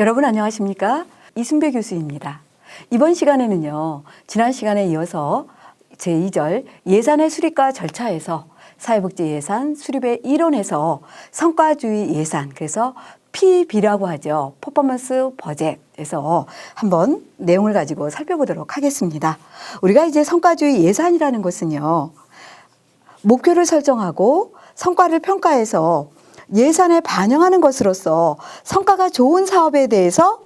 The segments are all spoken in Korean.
여러분 안녕하십니까? 이순배 교수입니다. 이번 시간에는요, 지난 시간에 이어서 제2절 예산의 수립과 절차에서 사회복지 예산 수립의 이론에서 성과주의 예산, 그래서 PB라고 하죠. 퍼포먼스 버젯에서 한번 내용을 가지고 살펴보도록 하겠습니다. 우리가 이제 성과주의 예산이라는 것은요, 목표를 설정하고 성과를 평가해서 예산에 반영하는 것으로서 성과가 좋은 사업에 대해서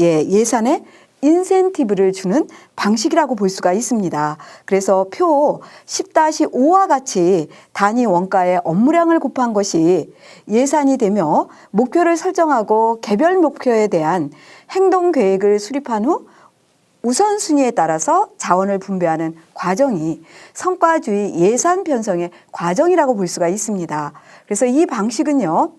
예, 예산에 인센티브를 주는 방식이라고 볼 수가 있습니다. 그래서 표 10-5와 같이 단위 원가의 업무량을 곱한 것이 예산이 되며 목표를 설정하고 개별 목표에 대한 행동 계획을 수립한 후 우선순위에 따라서 자원을 분배하는 과정이 성과주의 예산 편성의 과정이라고 볼 수가 있습니다. 그래서 이 방식은요,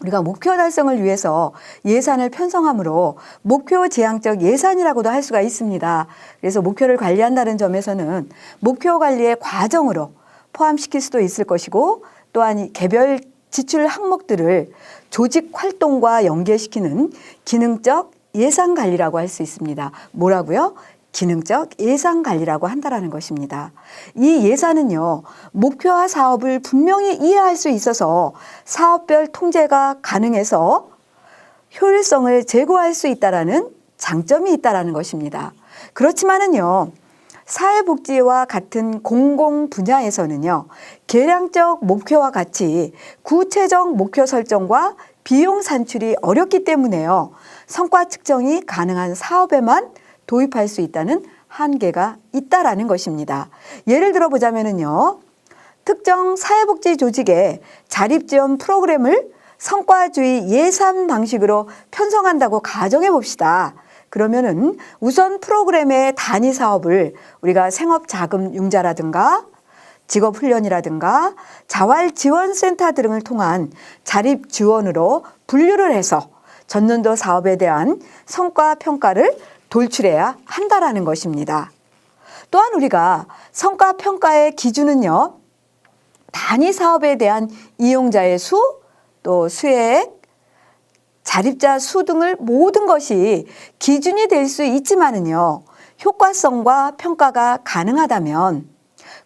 우리가 목표 달성을 위해서 예산을 편성함으로 목표 지향적 예산이라고도 할 수가 있습니다. 그래서 목표를 관리한다는 점에서는 목표 관리의 과정으로 포함시킬 수도 있을 것이고 또한 이 개별 지출 항목들을 조직 활동과 연계시키는 기능적 예산 관리라고 할 수 있습니다. 뭐라고요? 기능적 예산 관리라고 한다라는 것입니다. 이 예산은요, 목표와 사업을 분명히 이해할 수 있어서 사업별 통제가 가능해서 효율성을 제고할 수 있다라는 장점이 있다라는 것입니다. 그렇지만은요, 사회복지와 같은 공공 분야에서는요, 계량적 목표와 같이 구체적 목표 설정과 비용 산출이 어렵기 때문에요, 성과 측정이 가능한 사업에만 도입할 수 있다는 한계가 있다라는 것입니다. 예를 들어 보자면은요, 특정 사회복지 조직의 자립 지원 프로그램을 성과주의 예산 방식으로 편성한다고 가정해 봅시다. 그러면은 우선 프로그램의 단위 사업을 우리가 생업 자금 융자라든가 직업 훈련이라든가 자활 지원센터 등을 통한 자립 지원으로 분류를 해서 전년도 사업에 대한 성과 평가를 돌출해야 한다라는 것입니다. 또한 우리가 성과 평가의 기준은요, 단위 사업에 대한 이용자의 수, 또 수액, 자립자 수 등을 모든 것이 기준이 될 수 있지만은요, 효과성과 평가가 가능하다면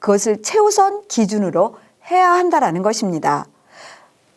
그것을 최우선 기준으로 해야 한다라는 것입니다.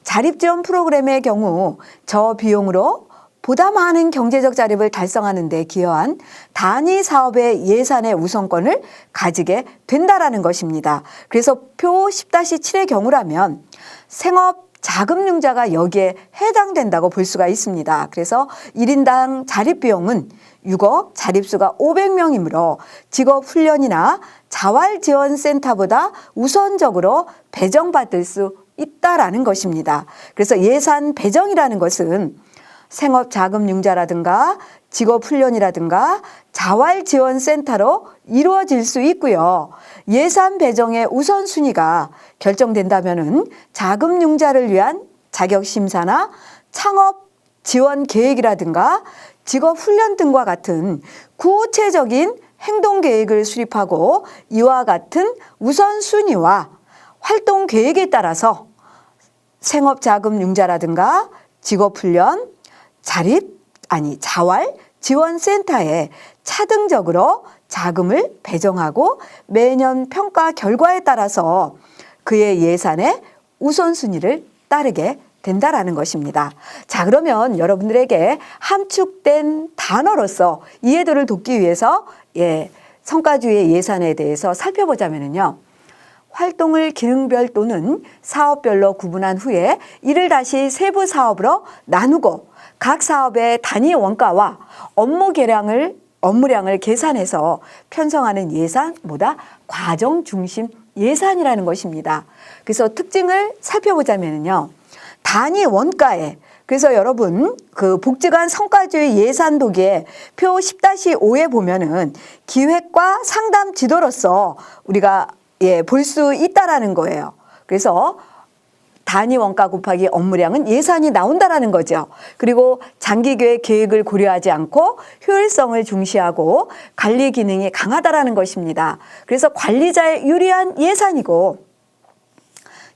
자립지원 프로그램의 경우 저 비용으로 보다 많은 경제적 자립을 달성하는 데 기여한 단위 사업의 예산의 우선권을 가지게 된다라는 것입니다. 그래서 표 10-7의 경우라면 생업 자금융자가 여기에 해당된다고 볼 수가 있습니다. 그래서 1인당 자립 비용은 6억, 자립수가 500명이므로 직업훈련이나 자활지원센터보다 우선적으로 배정받을 수 있다라는 것입니다. 그래서 예산 배정이라는 것은 생업 자금 융자라든가 직업 훈련이라든가 자활 지원 센터로 이루어질 수 있고요. 예산 배정의 우선순위가 결정된다면은 자금 융자를 위한 자격 심사나 창업 지원 계획이라든가 직업 훈련 등과 같은 구체적인 행동 계획을 수립하고 이와 같은 우선순위와 활동 계획에 따라서 생업 자금 융자라든가 직업 훈련, 자립, 아니, 자활, 지원 센터에 차등적으로 자금을 배정하고 매년 평가 결과에 따라서 그의 예산의 우선순위를 따르게 된다라는 것입니다. 자, 그러면 여러분들에게 함축된 단어로서 이해도를 돕기 위해서 예, 성과주의 예산에 대해서 살펴보자면요. 활동을 기능별 또는 사업별로 구분한 후에 이를 다시 세부 사업으로 나누고 각 사업의 단위 원가와 업무 계량을 업무량을 계산해서 편성하는 예산보다 과정 중심 예산이라는 것입니다. 그래서 특징을 살펴보자면요. 단위 원가에 그래서 여러분 그 복지관 성과주의 예산 도기에 표 10-5에 보면은 기획과 상담 지도로서 우리가 예, 볼 수 있다라는 거예요. 그래서 단위 원가 곱하기 업무량은 예산이 나온다라는 거죠. 그리고 장기 계획 계획을 고려하지 않고 효율성을 중시하고 관리 기능이 강하다라는 것입니다. 그래서 관리자의 유리한 예산이고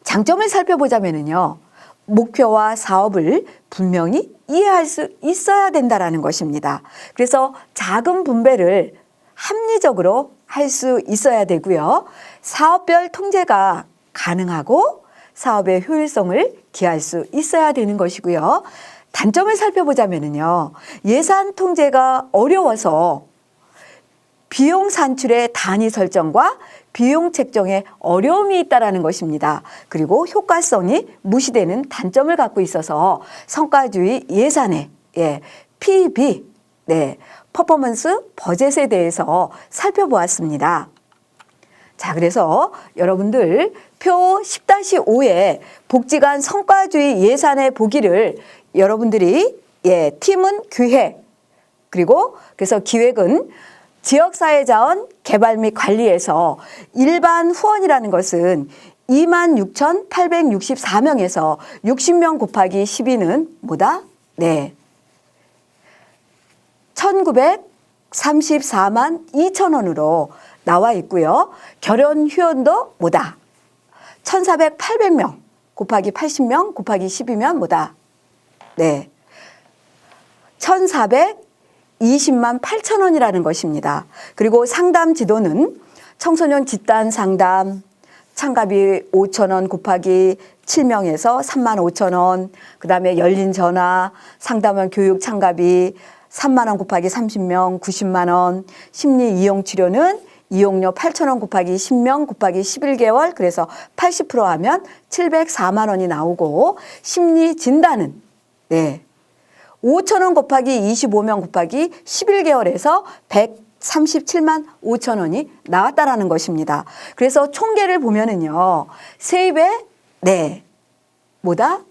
장점을 살펴보자면은요. 목표와 사업을 분명히 이해할 수 있어야 된다라는 것입니다. 그래서 자금 분배를 합리적으로 할 수 있어야 되고요. 사업별 통제가 가능하고 사업의 효율성을 기할 수 있어야 되는 것이고요. 단점을 살펴보자면요. 예산 통제가 어려워서 비용 산출의 단위 설정과 비용 책정에 어려움이 있다라는 것입니다. 그리고 효과성이 무시되는 단점을 갖고 있어서 성과주의 예산의 예, PB 네, 퍼포먼스 버젯에 대해서 살펴보았습니다. 자, 그래서 여러분들 표 10-5에 복지관 성과주의 예산의 보기를 여러분들이 예, 팀은 기획 그리고 그래서 기획은 지역사회 자원 개발 및 관리에서 일반 후원이라는 것은 26,864명에서 60명 곱하기 12는 뭐다? 네. 1934만 2천 원으로 나와 있고요. 결혼 휴원도 뭐다? 1,400, 800명 곱하기 80명 곱하기 12면 뭐다? 네. 1,420만 8천 원이라는 것입니다. 그리고 상담 지도는 청소년 집단 상담, 참가비 5천 원 곱하기 7명에서 3만 5천 원, 그 다음에 열린 전화, 상담원 교육 참가비 3만 원 곱하기 30명 90만 원, 심리 이용 치료는 이용료 8천 원 곱하기 10명 곱하기 11개월 그래서 80% 하면 704만 원이 나오고 심리 진단은 네. 5천 원 곱하기 25명 곱하기 11개월에서 137만 5천 원이 나왔다라는 것입니다. 그래서 총계를 보면은요. 세입에 네. 뭐다?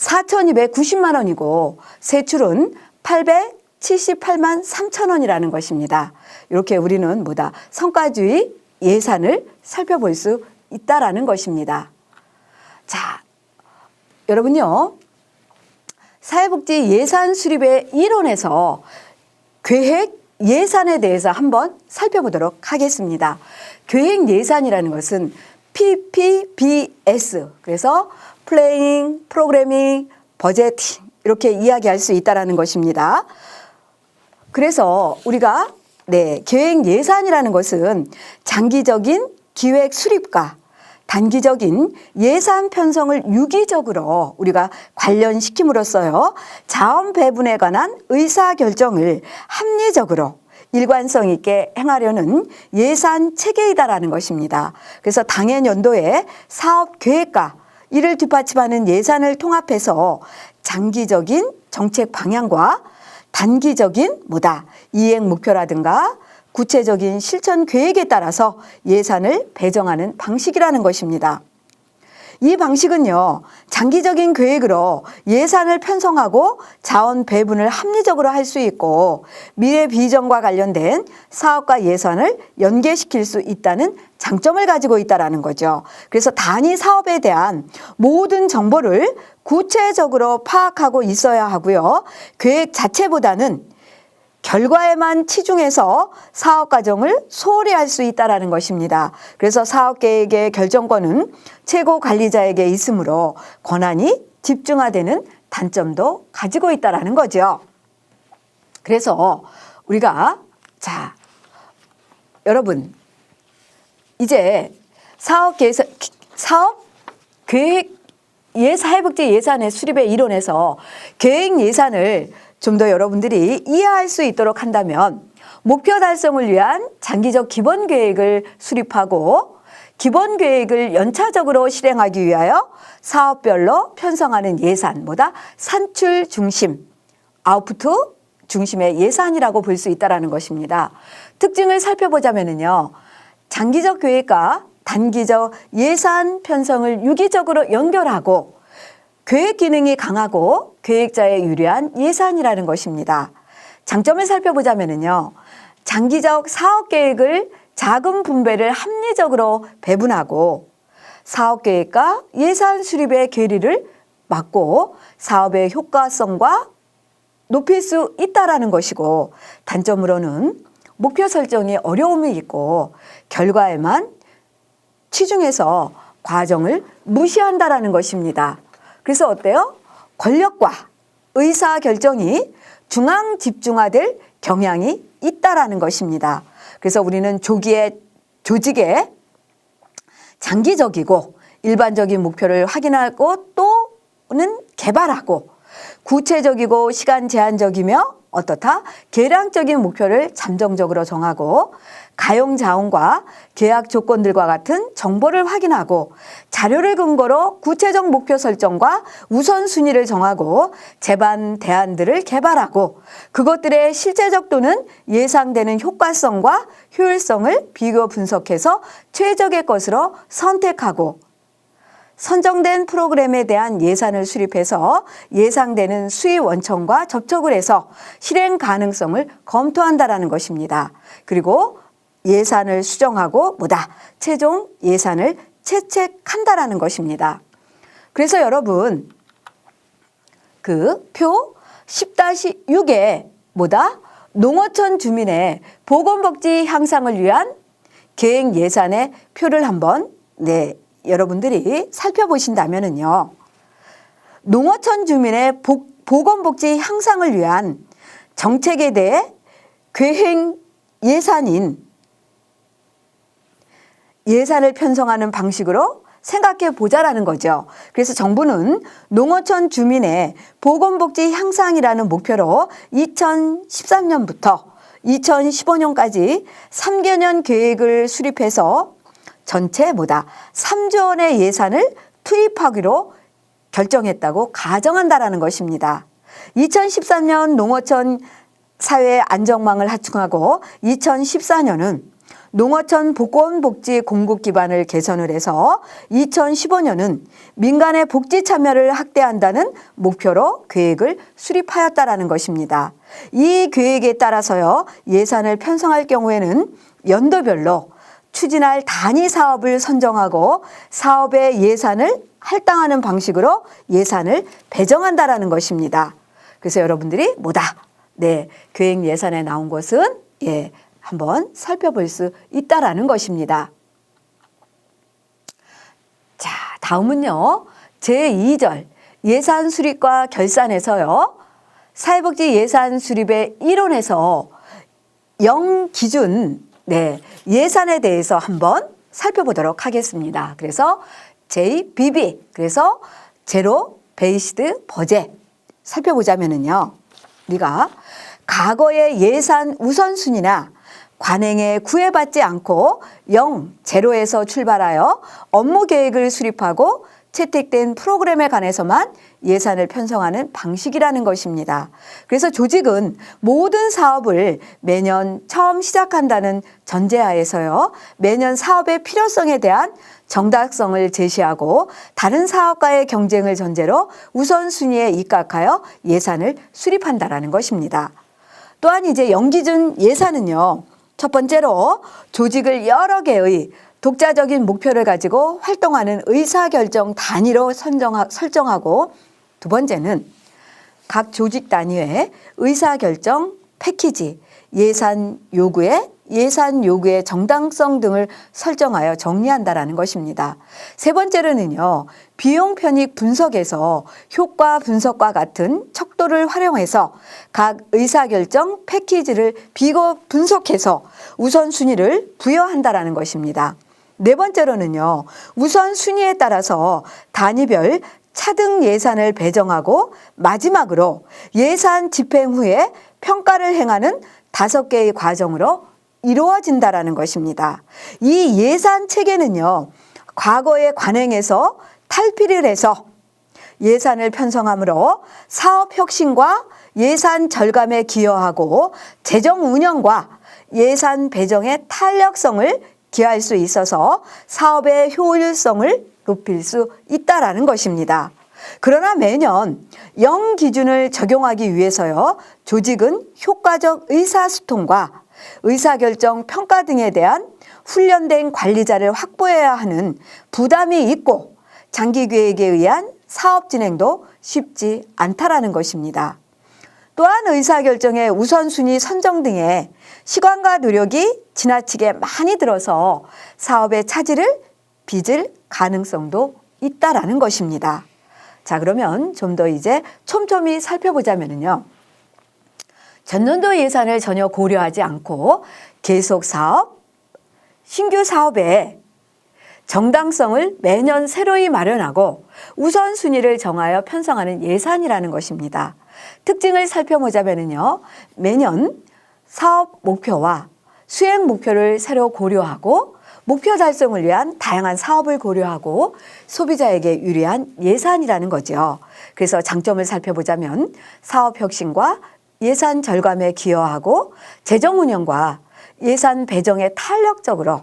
4,290만 원이고 세출은 878만 3천 원이라는 것입니다. 이렇게 우리는 뭐다? 성과주의 예산을 살펴볼 수 있다라는 것입니다. 자, 여러분요. 사회복지 예산 수립의 이론에서 계획 예산에 대해서 한번 살펴보도록 하겠습니다. 계획 예산이라는 것은 PPBS 그래서 플레잉, 프로그래밍, 버제팅 이렇게 이야기할 수 있다라는 것입니다. 그래서 우리가 네, 계획 예산이라는 것은 장기적인 기획 수립과 단기적인 예산 편성을 유기적으로 우리가 관련시킴으로써요. 자원 배분에 관한 의사 결정을 합리적으로 일관성 있게 행하려는 예산 체계이다라는 것입니다. 그래서 당해 연도에 사업 계획과 이를 뒷받침하는 예산을 통합해서 장기적인 정책 방향과 단기적인 뭐다 이행 목표라든가 구체적인 실천 계획에 따라서 예산을 배정하는 방식이라는 것입니다. 이 방식은요, 장기적인 계획으로 예산을 편성하고 자원 배분을 합리적으로 할 수 있고 미래 비전과 관련된 사업과 예산을 연계시킬 수 있다는 장점을 가지고 있다라는 거죠. 그래서 단위 사업에 대한 모든 정보를 구체적으로 파악하고 있어야 하고요. 계획 자체보다는 결과에만 치중해서 사업 과정을 소홀히 할 수 있다라는 것입니다. 그래서 사업 계획의 결정권은 최고 관리자에게 있으므로 권한이 집중화되는 단점도 가지고 있다라는 거죠. 그래서 우리가 자 여러분 이제 사업 계획 사업 계획 예사 회복지 예산의 수립의 이론에서 계획 예산을 좀 더 여러분들이 이해할 수 있도록 한다면 목표 달성을 위한 장기적 기본 계획을 수립하고 기본 계획을 연차적으로 실행하기 위하여 사업별로 편성하는 예산보다 산출 중심, 아웃푸트 중심의 예산이라고 볼 수 있다라는 것입니다. 특징을 살펴보자면요. 장기적 계획과 단기적 예산 편성을 유기적으로 연결하고 계획 기능이 강하고 계획자에 유리한 예산이라는 것입니다. 장점을 살펴보자면요. 장기적 사업 계획을 자금 분배를 합리적으로 배분하고 사업 계획과 예산 수립의 괴리를 막고 사업의 효과성과 높일 수 있다라는 것이고 단점으로는 목표 설정에 어려움이 있고 결과에만 치중해서 과정을 무시한다라는 것입니다. 그래서 어때요? 권력과 의사 결정이 중앙 집중화될 경향이 있다라는 것입니다. 그래서 우리는 조기에 조직의 장기적이고 일반적인 목표를 확인하고 또는 개발하고 구체적이고 시간 제한적이며 어떻다? 계량적인 목표를 잠정적으로 정하고 가용 자원과 계약 조건들과 같은 정보를 확인하고 자료를 근거로 구체적 목표 설정과 우선순위를 정하고 제반 대안들을 개발하고 그것들의 실제적 또는 예상되는 효과성과 효율성을 비교 분석해서 최적의 것으로 선택하고 선정된 프로그램에 대한 예산을 수립해서 예상되는 수익 원천과 접촉을 해서 실행 가능성을 검토한다라는 것입니다. 그리고 예산을 수정하고 뭐다 최종 예산을 채책한다라는 것입니다. 그래서 여러분 그 표 10-6에 뭐다 농어촌 주민의 보건복지 향상을 위한 계획 예산의 표를 한번 네 여러분들이 살펴보신다면은요. 농어촌 주민의 복, 보건복지 향상을 위한 정책에 대해 계획 예산인 예산을 편성하는 방식으로 생각해 보자라는 거죠. 그래서 정부는 농어촌 주민의 보건복지 향상이라는 목표로 2013년부터 2015년까지 3개년 계획을 수립해서 전체 뭐다 3조 원의 예산을 투입하기로 결정했다고 가정한다라는 것입니다. 2013년 농어촌 사회 안정망을 하충하고 2014년은 농어촌 보건복지 공급 기반을 개선을 해서 2015년은 민간의 복지 참여를 확대한다는 목표로 계획을 수립하였다라는 것입니다. 이 계획에 따라서요 예산을 편성할 경우에는 연도별로 추진할 단위 사업을 선정하고 사업의 예산을 할당하는 방식으로 예산을 배정한다라는 것입니다. 그래서 여러분들이 뭐다? 네, 계획 예산에 나온 것은 예, 한번 살펴볼 수 있다라는 것입니다. 자, 다음은요. 제2절 예산 수립과 결산에서요. 사회복지 예산 수립의 이론에서 영 기준 네, 예산에 대해서 한번 살펴보도록 하겠습니다. 그래서 JBB 그래서 제로 베이스드 버젯 살펴보자면은요. 우리가 과거의 예산 우선순위나 관행에 구애받지 않고 영 제로에서 출발하여 업무 계획을 수립하고 채택된 프로그램에 관해서만 예산을 편성하는 방식이라는 것입니다. 그래서 조직은 모든 사업을 매년 처음 시작한다는 전제하에서요. 매년 사업의 필요성에 대한 정당성을 제시하고 다른 사업과의 경쟁을 전제로 우선순위에 입각하여 예산을 수립한다라는 것입니다. 또한 이제 영기준 예산은요. 첫 번째로 조직을 여러 개의 독자적인 목표를 가지고 활동하는 의사결정 단위로 선정하, 설정하고 두 번째는 각 조직 단위의 의사결정 패키지, 예산 요구에 예산 요구의 정당성 등을 설정하여 정리한다라는 것입니다. 세 번째로는요, 비용 편익 분석에서 효과 분석과 같은 척도를 활용해서 각 의사결정 패키지를 비교 분석해서 우선순위를 부여한다라는 것입니다. 네 번째로는요, 우선순위에 따라서 단위별 차등 예산을 배정하고 마지막으로 예산 집행 후에 평가를 행하는 다섯 개의 과정으로 이루어진다라는 것입니다. 이 예산 체계는요, 과거의 관행에서 탈피를 해서 예산을 편성함으로 사업 혁신과 예산 절감에 기여하고 재정 운영과 예산 배정의 탄력성을 기할 수 있어서 사업의 효율성을 높일 수 있다라는 것입니다. 그러나 매년 영 기준을 적용하기 위해서요, 조직은 효과적 의사소통과 의사결정 평가 등에 대한 훈련된 관리자를 확보해야 하는 부담이 있고 장기 계획에 의한 사업 진행도 쉽지 않다라는 것입니다. 또한 의사결정의 우선순위 선정 등의 시간과 노력이 지나치게 많이 들어서 사업의 차질을 빚을 가능성도 있다라는 것입니다. 자, 그러면 좀 더 이제 촘촘히 살펴보자면요. 전년도 예산을 전혀 고려하지 않고 계속 사업, 신규 사업에 정당성을 매년 새로이 마련하고 우선순위를 정하여 편성하는 예산이라는 것입니다. 특징을 살펴보자면요. 매년 사업 목표와 수행 목표를 새로 고려하고 목표 달성을 위한 다양한 사업을 고려하고 소비자에게 유리한 예산이라는 거죠. 그래서 장점을 살펴보자면 사업 혁신과 예산 절감에 기여하고 재정 운영과 예산 배정에 탄력적으로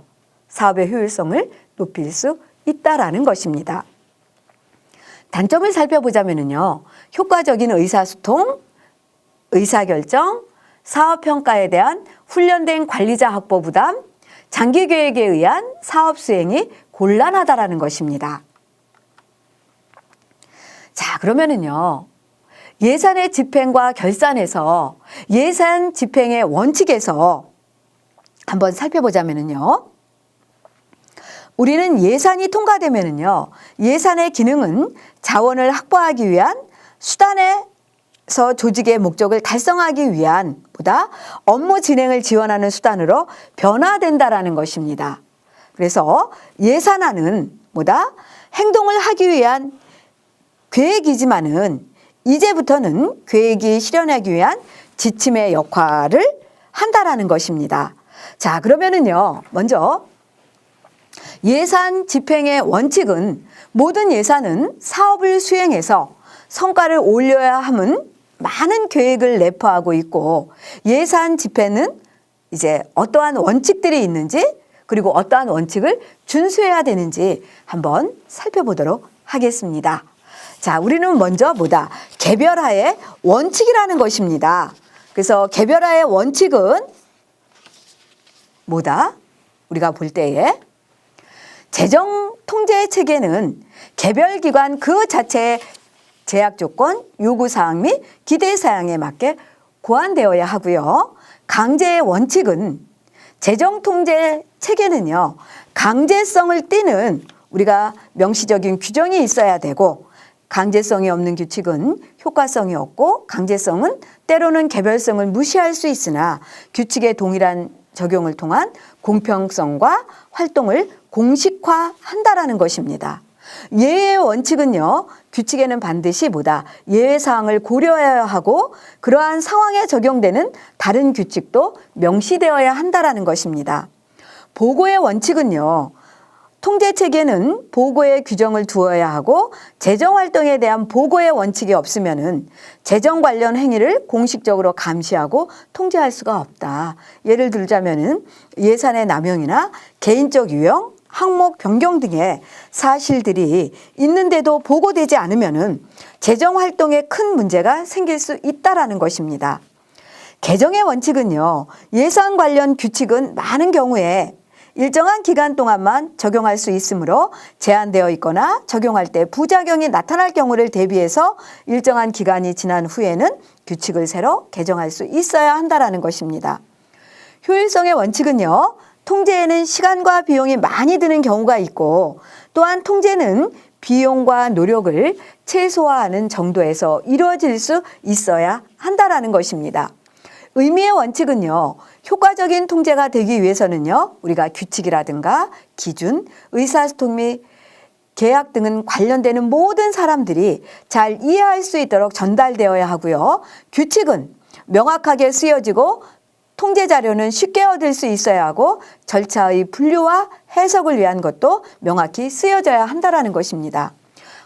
사업의 효율성을 높일 수 있다라는 것입니다. 단점을 살펴보자면요. 효과적인 의사소통, 의사결정, 사업평가에 대한 훈련된 관리자 확보 부담, 장기 계획에 의한 사업 수행이 곤란하다라는 것입니다. 자, 그러면은요. 예산의 집행과 결산에서 예산 집행의 원칙에서 한번 살펴보자면은요. 우리는 예산이 통과되면은요. 예산의 기능은 자원을 확보하기 위한 수단에 서 조직의 목적을 달성하기 위한 보다 업무 진행을 지원하는 수단으로 변화된다라는 것입니다. 그래서 예산안은 뭐다? 행동을 하기 위한 계획이지만은 이제부터는 계획이 실현하기 위한 지침의 역할을 한다라는 것입니다. 자, 그러면은요. 먼저 예산 집행의 원칙은 모든 예산은 사업을 수행해서 성과를 올려야 함은 많은 계획을 내포하고 있고 예산 집행은 이제 어떠한 원칙들이 있는지 그리고 어떠한 원칙을 준수해야 되는지 한번 살펴보도록 하겠습니다. 자, 우리는 먼저 뭐다? 개별화의 원칙이라는 것입니다. 그래서 개별화의 원칙은 뭐다? 우리가 볼 때에 재정 통제 체계는 개별 기관 그 자체의 제약 조건, 요구 사항 및 기대 사항에 맞게 고안되어야 하고요. 강제의 원칙은 재정 통제 체계는요. 강제성을 띠는 우리가 명시적인 규정이 있어야 되고 강제성이 없는 규칙은 효과성이 없고 강제성은 때로는 개별성을 무시할 수 있으나 규칙의 동일한 적용을 통한 공평성과 활동을 공식화한다라는 것입니다. 예외의 원칙은요, 규칙에는 반드시 뭐다, 예외 사항을 고려해야 하고 그러한 상황에 적용되는 다른 규칙도 명시되어야 한다라는 것입니다. 보고의 원칙은요, 통제 체계는 보고의 규정을 두어야 하고 재정 활동에 대한 보고의 원칙이 없으면은 재정 관련 행위를 공식적으로 감시하고 통제할 수가 없다. 예를 들자면은 예산의 남용이나 개인적 유형, 항목 변경 등의 사실들이 있는데도 보고되지 않으면은 재정 활동에 큰 문제가 생길 수 있다라는 것입니다. 개정의 원칙은요. 예산 관련 규칙은 많은 경우에 일정한 기간 동안만 적용할 수 있으므로 제한되어 있거나 적용할 때 부작용이 나타날 경우를 대비해서 일정한 기간이 지난 후에는 규칙을 새로 개정할 수 있어야 한다라는 것입니다. 효율성의 원칙은요. 통제에는 시간과 비용이 많이 드는 경우가 있고 또한 통제는 비용과 노력을 최소화하는 정도에서 이루어질 수 있어야 한다라는 것입니다. 의미의 원칙은요, 효과적인 통제가 되기 위해서는요, 우리가 규칙이라든가 기준, 의사소통 및 계약 등은 관련되는 모든 사람들이 잘 이해할 수 있도록 전달되어야 하고요. 규칙은 명확하게 쓰여지고 통제 자료는 쉽게 얻을 수 있어야 하고 절차의 분류와 해석을 위한 것도 명확히 쓰여져야 한다라는 것입니다.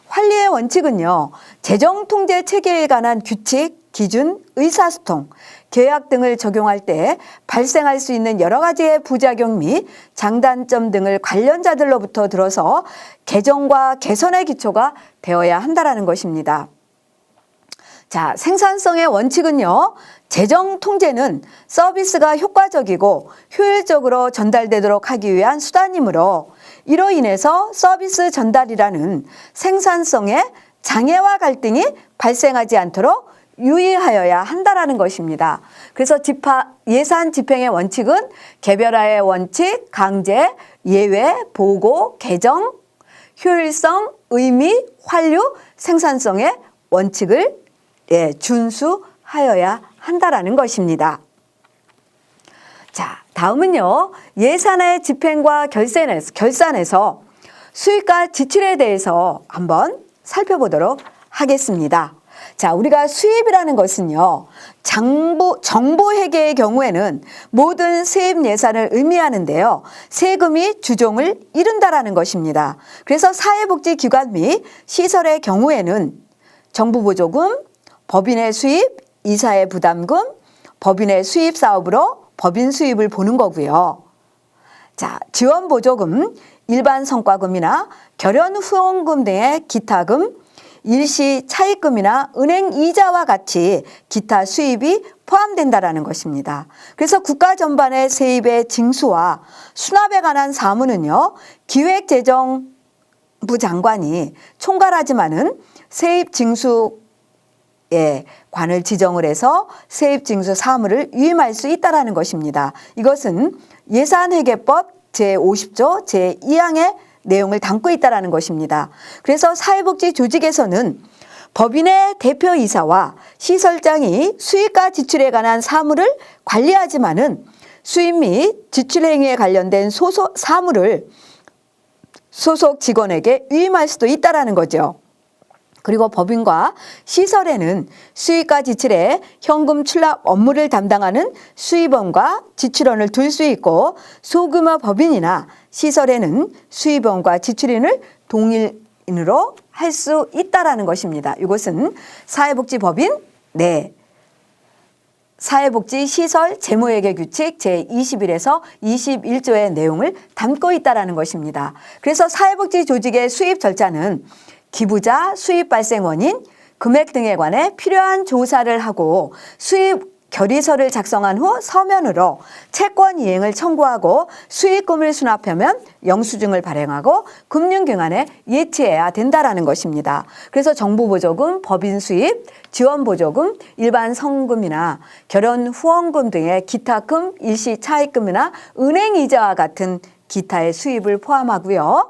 관리의 원칙은요, 재정 통제 체계에 관한 규칙, 기준, 의사소통, 계약 등을 적용할 때 발생할 수 있는 여러 가지의 부작용 및 장단점 등을 관련자들로부터 들어서 개정과 개선의 기초가 되어야 한다라는 것입니다. 자, 생산성의 원칙은요. 재정 통제는 서비스가 효과적이고 효율적으로 전달되도록 하기 위한 수단이므로 이로 인해서 서비스 전달이라는 생산성의 장애와 갈등이 발생하지 않도록 유의하여야 한다라는 것입니다. 그래서 집하, 예산 집행의 원칙은 개별화의 원칙, 강제, 예외, 보고, 개정, 효율성, 의미, 활류, 생산성의 원칙을 예, 준수하여야 한다라는 것입니다. 자, 다음은요. 예산의 집행과 결산에서, 결산에서 수익과 지출에 대해서 한번 살펴보도록 하겠습니다. 자, 우리가 수입이라는 것은요. 장부, 정보 회계의 경우에는 모든 세입 예산을 의미하는데요. 세금이 주종을 이룬다라는 것입니다. 그래서 사회복지기관 및 시설의 경우에는 정부 보조금, 법인의 수입, 이사의 부담금, 법인의 수입 사업으로 법인 수입을 보는 거고요. 자, 지원 보조금, 일반 성과금이나 결연 후원금 등의 기타금, 일시 차입금이나 은행 이자와 같이 기타 수입이 포함된다라는 것입니다. 그래서 국가 전반의 세입의 징수와 수납에 관한 사무는요, 기획재정부 장관이 총괄하지만은 세입 징수 예, 관을 지정을 해서 세입징수 사무를 위임할 수 있다라는 것입니다. 이것은 예산회계법 제50조 제2항의 내용을 담고 있다라는 것입니다. 그래서 사회복지 조직에서는 법인의 대표이사와 시설장이 수익과 지출에 관한 사무를 관리하지만은 수입 및 지출 행위에 관련된 소속 사무를 소속 직원에게 위임할 수도 있다라는 거죠. 그리고 법인과 시설에는 수익과 지출에 현금 출납 업무를 담당하는 수입원과 지출원을 둘 수 있고 소규모 법인이나 시설에는 수입원과 지출인을 동일인으로 할 수 있다라는 것입니다. 이것은 사회복지법인 네. 사회복지 시설 재무회계 규칙 제21에서 21조의 내용을 담고 있다라는 것입니다. 그래서 사회복지 조직의 수입 절차는 기부자 수입 발생 원인, 금액 등에 관해 필요한 조사를 하고 수입 결의서를 작성한 후 서면으로 채권 이행을 청구하고 수익금을 수납하면 영수증을 발행하고 금융기관에 예치해야 된다라는 것입니다. 그래서 정부 보조금, 법인 수입, 지원 보조금, 일반 성금이나 결혼 후원금 등의 기타금, 일시 차입금이나 은행 이자와 같은 기타의 수입을 포함하고요.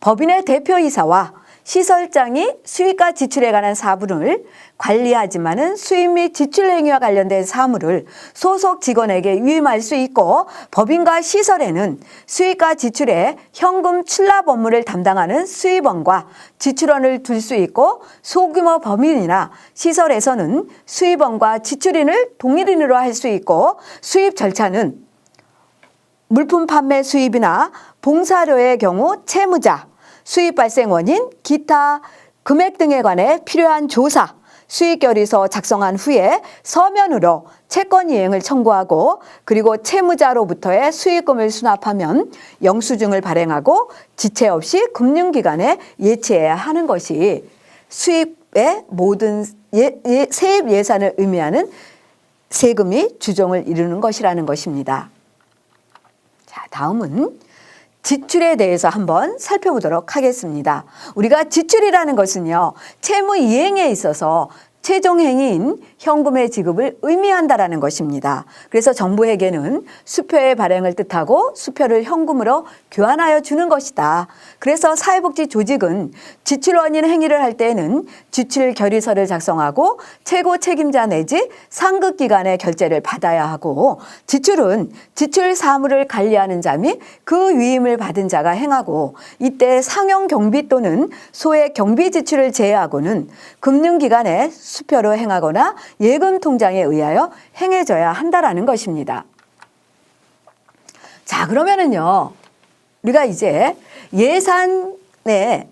법인의 대표이사와 시설장이 수익과 지출에 관한 사부를 관리하지만은 수입 및 지출 행위와 관련된 사무를 소속 직원에게 위임할 수 있고 법인과 시설에는 수익과 지출에 현금 출납 업무를 담당하는 수입원과 지출원을 둘 수 있고 소규모 법인이나 시설에서는 수입원과 지출인을 동일인으로 할 수 있고 수입 절차는 물품 판매 수입이나 봉사료의 경우 채무자, 수입 발생 원인, 기타 금액 등에 관해 필요한 조사, 수익 결의서 작성한 후에 서면으로 채권 이행을 청구하고 그리고 채무자로부터의 수익금을 수납하면 영수증을 발행하고 지체 없이 금융기관에 예치해야 하는 것이 수입의 모든 예, 예, 세입 예산을 의미하는 세금이 주종을 이루는 것이라는 것입니다. 자, 다음은 지출에 대해서 한번 살펴보도록 하겠습니다. 우리가 지출이라는 것은요, 채무 이행에 있어서 최종 행위인 현금의 지급을 의미한다라는 것입니다. 그래서 정부에게는 수표의 발행을 뜻하고 수표를 현금으로 교환하여 주는 것이다. 그래서 사회복지 조직은 지출 원인 행위를 할 때에는 지출 결의서를 작성하고 최고 책임자 내지 상급 기관의 결재를 받아야 하고 지출은 지출 사무를 관리하는 자 및 그 위임을 받은 자가 행하고 이때 상용 경비 또는 소액 경비 지출을 제외하고는 금융기관에 수표로 행하거나 예금 통장에 의하여 행해져야 한다라는 것입니다. 자, 그러면은요. 우리가 이제 예산의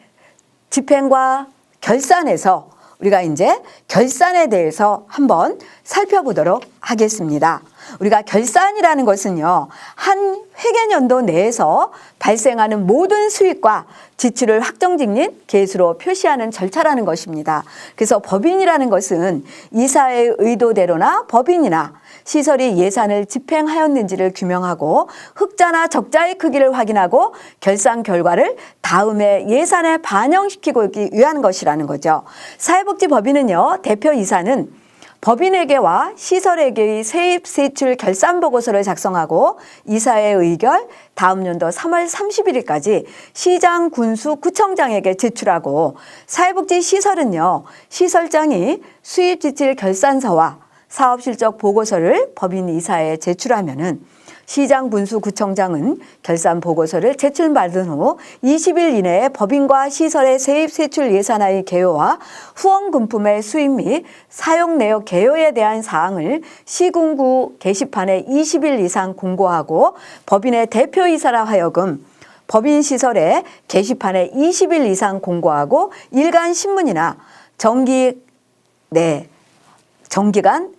집행과 결산에서 우리가 이제 결산에 대해서 한번 살펴보도록 하겠습니다. 우리가 결산이라는 것은요, 한 회계년도 내에서 발생하는 모든 수익과 지출을 확정짓는 계수로 표시하는 절차라는 것입니다. 그래서 법인이라는 것은 이사의 의도대로나 법인이나 시설이 예산을 집행하였는지를 규명하고 흑자나 적자의 크기를 확인하고 결산 결과를 다음에 예산에 반영시키기 위한 것이라는 거죠. 사회복지법인은요, 대표 이사는 법인에게와 시설에게의 세입 세출 결산 보고서를 작성하고 이사회 의결 다음 연도 3월 31일까지 시장 군수 구청장에게 제출하고 사회복지 시설은요. 시설장이 수입 지출 결산서와 사업 실적 보고서를 법인 이사에 제출하면은 시장 군수 구청장은 결산 보고서를 제출받은 후 20일 이내에 법인과 시설의 세입 세출 예산의 개요와 후원 금품의 수입 및 사용 내역 개요에 대한 사항을 시군구 게시판에 20일 이상 공고하고 법인의 대표이사라 하여금 법인 시설에 게시판에 20일 이상 공고하고 일간 신문이나 정기 네 정기간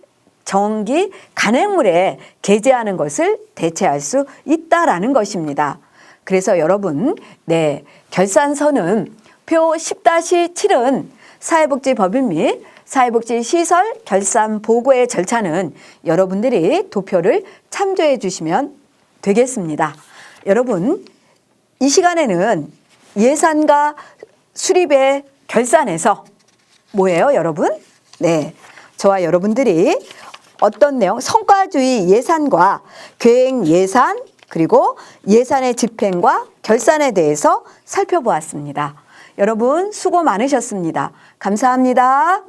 정기 간행물에 게재하는 것을 대체할 수 있다라는 것입니다. 그래서 여러분, 네, 결산서는 표 10-7은 사회복지법인 및 사회복지 시설 결산 보고의 절차는 여러분들이 도표를 참조해 주시면 되겠습니다. 여러분, 이 시간에는 예산과 수립의 결산에서 뭐예요, 여러분? 네. 저와 여러분들이 어떤 내용, 성과주의 예산과 계획 예산, 그리고 예산의 집행과 결산에 대해서 살펴보았습니다. 여러분 수고 많으셨습니다. 감사합니다.